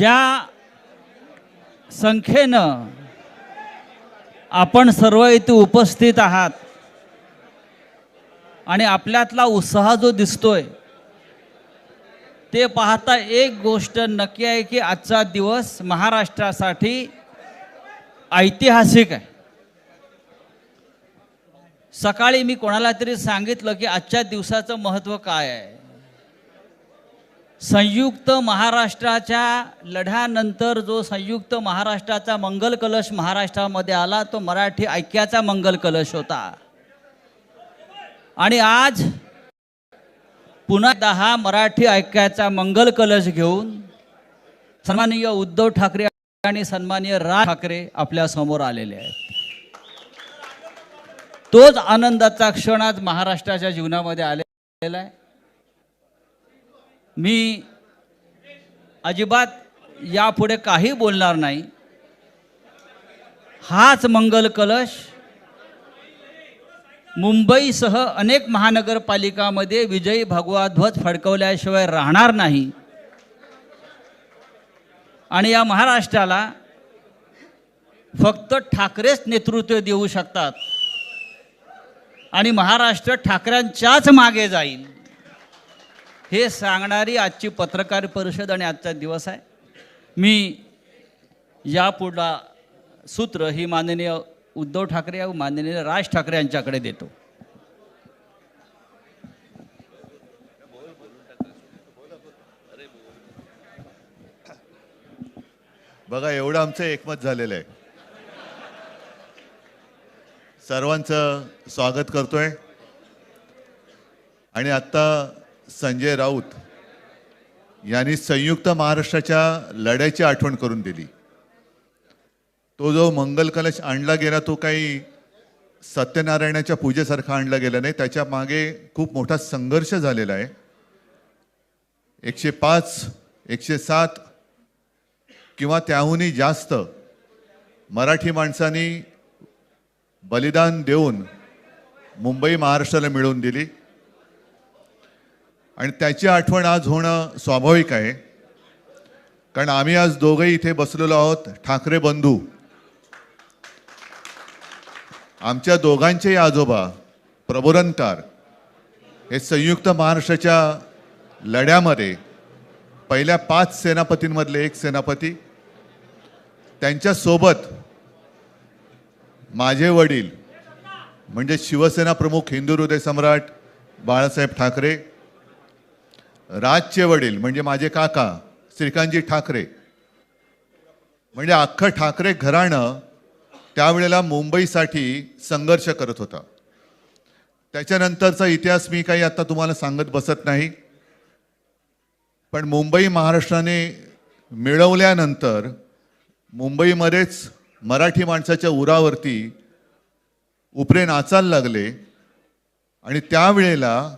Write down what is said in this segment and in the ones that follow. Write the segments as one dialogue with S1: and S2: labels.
S1: ज्या संख्येनं आपण सर्व इथे उपस्थित आहात आणि आपल्यातला उत्साह जो दिसतोय ते पाहता एक गोष्ट नक्की आहे की आजचा दिवस महाराष्ट्रासाठी ऐतिहासिक आहे. सकाळी मी कोणाला तरी सांगितलं की आजच्या दिवसाचं महत्त्व काय आहे? संयुक्त महाराष्ट्राच्या लढ्यानंतर जो संयुक्त महाराष्ट्राचा मंगल कलश महाराष्ट्रामध्ये आला तो मराठी ऐक्याचा मंगल कलश होता. आणि आज पुन्हा दहा मराठी ऐक्याचा मंगल कलश घेऊन सन्माननीय उद्धव ठाकरे आणि सन्माननीय राज ठाकरे आपल्यासमोर आलेले आहेत. तोच आनंदाचा क्षण आज महाराष्ट्राच्या जीवनामध्ये आलेला आहे. मी अजिबात यापुढे काही बोलणार नाही. हाच मंगल कलश मुंबईसह अनेक महानगरपालिकामध्ये विजयी भगवा ध्वज फडकवल्याशिवाय राहणार नाही. आणि या महाराष्ट्राला फक्त ठाकरेच नेतृत्व देऊ शकतात. आणि महाराष्ट्र ठाकऱ्यांच्याच मागे जाईल. हे सांगणारी आजची पत्रकार परिषद आणि आजचा दिवस आहे. मी यापुढला सूत्र ही माननीय उद्धव ठाकरे व माननीय राज ठाकरे यांच्याकडे देतो.
S2: बघा एवढं आमचं एकमत झालेलं आहे. सर्वांचं स्वागत करतोय. आणि आत्ता संजय राऊत यांनी संयुक्त महाराष्ट्राच्या लढ्याची आठवण करून दिली. तो जो मंगल कलश आणला गेला तो काही सत्यनारायणाच्या पूजेसारखा आणला गेला नाही. त्याच्यामागे खूप मोठा संघर्ष झालेला आहे. एकशे पाच एकशे सात किंवा त्याहूनही जास्त मराठी माणसांनी बलिदान देऊन मुंबई महाराष्ट्राला मिळवून दिली. आणि त्याची आठवण आज होणं स्वाभाविक आहे. कारण आम्ही आज दोघंही इथे बसलेलो आहोत ठाकरे बंधू. आमच्या दोघांचेही आजोबा प्रबोधनकार हे संयुक्त महाराष्ट्राच्या लढ्यामध्ये पहिल्या पाच सेनापतींमधले एक सेनापती त्यांच्यासोबत माझे वडील म्हणजे शिवसेना प्रमुख हिंदू हृदय सम्राट बाळासाहेब ठाकरे राजचे वडील म्हणजे माझे काका श्रीकांतजी ठाकरे. म्हणजे अख्खं ठाकरे घराणं त्यावेळेला मुंबईसाठी संघर्ष करत होता. त्याच्यानंतरचा इतिहास मी काही आता तुम्हाला सांगत बसत नाही. पण मुंबई महाराष्ट्राने मिळवल्यानंतर मुंबईमध्येच मराठी माणसाच्या उरावरती उपरे नाचायला लागले. आणि त्यावेळेला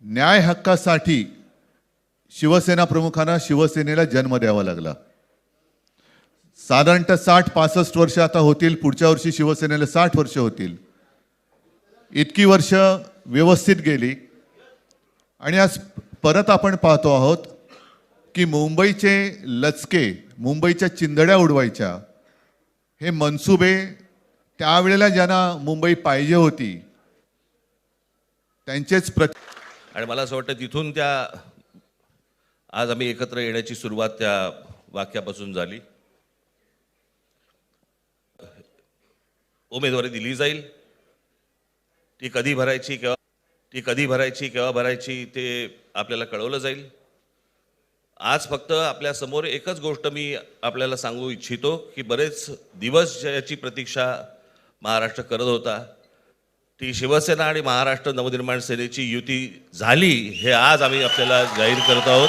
S2: न्याय हक्कासाठी शिवसेना प्रमुखांना शिवसेनेला जन्म द्यावा लागला. साधारणतः साठ पासष्ट वर्ष आता होतील पुढच्या वर्षी शिवसेनेला साठ वर्ष होतील. इतकी वर्ष व्यवस्थित गेली. आणि आज परत आपण पाहतो आहोत की मुंबईचे लचके मुंबईच्या चिंदड्या उडवायच्या हे मनसुबे त्यावेळेला ज्यांना मुंबई पाहिजे होती त्यांचेच प्र
S3: आणि मला असं वाटतं तिथून त्या आज आम्ही एकत्र येण्याची सुरुवात त्या वाक्यापासून झाली. उमेदवारी दिली जाईल. ती कधी भरायची केव्हा ती कधी भरायची केव्हा भरायची ते आपल्याला कळवलं जाईल. आज फक्त आपल्यासमोर एकच गोष्ट मी आपल्याला सांगू इच्छितो की बरेच दिवस ज्याची प्रतीक्षा महाराष्ट्र करत होता. ती शिवसेना आणि महाराष्ट्र नवनिर्माण सेनेची युती झाली हे आज आम्ही आपल्याला जाहीर करत आहोत.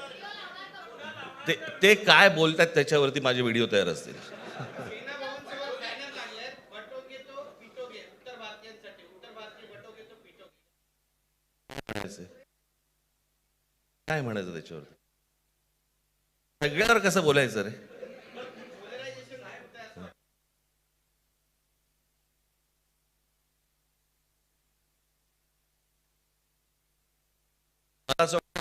S3: ते ते काय बोलतात त्याच्यावरती माझे व्हिडिओ तयार असतील. काय म्हणायचं त्याच्यावरती? सगळ्यावर कसं बोलायचं रे? मला असं वाटतं